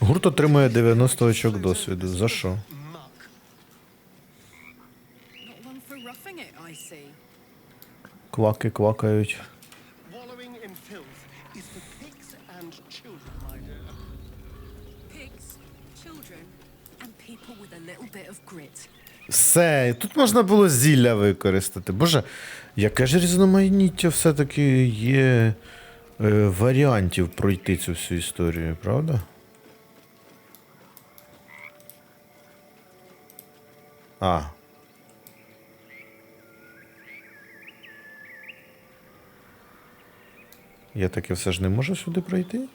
Гурт отримує 90 очок досвіду. За що? Кваки квакають. Все, тут можна було зілля використати. Боже, яке ж різноманіття все-таки є е, варіантів пройти цю всю історію, правда? А. Я таки все ж не можу сюди пройти?